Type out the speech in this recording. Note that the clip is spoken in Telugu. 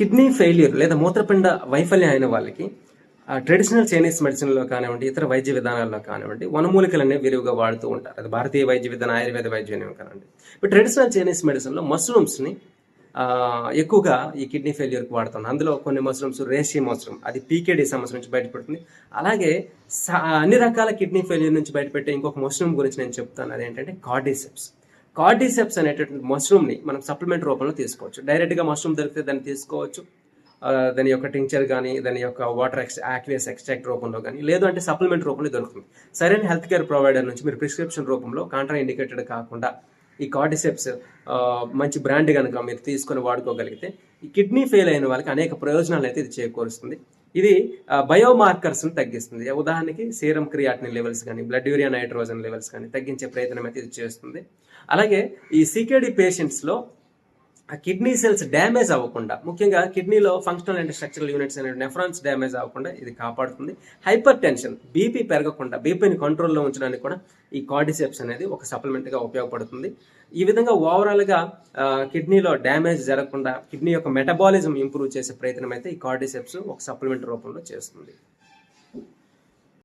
కిడ్నీ ఫెయిల్యూర్ లేదా మూత్రపిండ వైఫల్యం అయిన వాళ్ళకి ట్రెడిషనల్ చైనీస్ మెడిసిన్లో కానివ్వండి ఇతర వైద్య విధానాల్లో కానివ్వండి వనమూలికలు అనేవి విరివిగా వాడుతూ ఉంటారు. అది భారతీయ వైద్య విధానం ఆయుర్వేద వైద్య కానివ్వండి. ఇప్పుడు ట్రెడిషనల్ చైనీస్ మెడిసిన్లో మష్రూమ్స్ని ఎక్కువగా ఈ కిడ్నీ ఫెయిల్యూర్కి వాడుతాం అందులో కొన్ని మష్రూమ్స్ రేషి మష్రూమ్ అది పీకేడీ సమస్య నుంచి బయటపడుతుంది. అలాగే అన్ని రకాల కిడ్నీ ఫెయిల్యూర్ నుంచి బయటపెట్టే ఇంకొక మష్రూమ్ గురించి నేను చెప్తాను. అదేంటంటే కార్డిసెప్స్ కార్డిసెప్స్ అనేటటువంటి మష్రూమ్ని మనం సప్లిమెంట్ రూపంలో తీసుకోవచ్చు. డైరెక్ట్గా మష్రూమ్ దొరికితే దాన్ని తీసుకోవచ్చు. దాని యొక్క టింక్చర్ కానీ దాని యొక్క వాటర్ ఎక్స్ యాక్వియస్ ఎక్స్ట్రాక్ట్ రూపంలో కానీ లేదు అంటే సప్లిమెంట్ రూపంలో దొరుకుతుంది. సరైన హెల్త్ కేర్ ప్రొవైడర్ నుంచి మీరు ప్రిస్క్రిప్షన్ రూపంలో కాంట్రా ఇండికేటెడ్ కాకుండా ఈ కార్డిసెప్స్ మంచి బ్రాండ్ కనుక మీరు తీసుకొని వాడుకోగలిగితే ఈ కిడ్నీ ఫెయిల్ అయిన వాళ్ళకి అనేక ప్రయోజనాలు అయితే ఇది చేకూరుస్తుంది. ఇది బయోమార్కర్స్ను తగ్గిస్తుంది. ఉదాహరణకి సీరం క్రియాటిన్ లెవెల్స్ కానీ బ్లడ్ యూరియా నైట్రోజన్ లెవెల్స్ కానీ తగ్గించే ప్రయత్నం అయితే ఇది చేస్తుంది. అలాగే ఈ సికేడి పేషెంట్స్లో ఆ కిడ్నీ సెల్స్ డ్యామేజ్ అవ్వకుండా ముఖ్యంగా కిడ్నీలో ఫంక్షనల్ అండ్ స్ట్రక్చరల్ యూనిట్స్ అనే నెఫ్రాన్స్ డ్యామేజ్ అవ్వకుండా ఇది కాపాడుతుంది. హైపర్ టెన్షన్ బీపీ పెరగకుండా బీపీని కంట్రోల్లో ఉంచడానికి కూడా ఈ కార్డిసెప్స్ అనేది ఒక సప్లిమెంట్గా ఉపయోగపడుతుంది. ఈ విధంగా ఓవరాల్గా కిడ్నీలో డ్యామేజ్ జరగకుండా కిడ్నీ యొక్క మెటబాలిజం ఇంప్రూవ్ చేసే ప్రయత్నం అయితే ఈ కార్డిసెప్స్ ఒక సప్లిమెంట్ రూపంలో చేస్తుంది.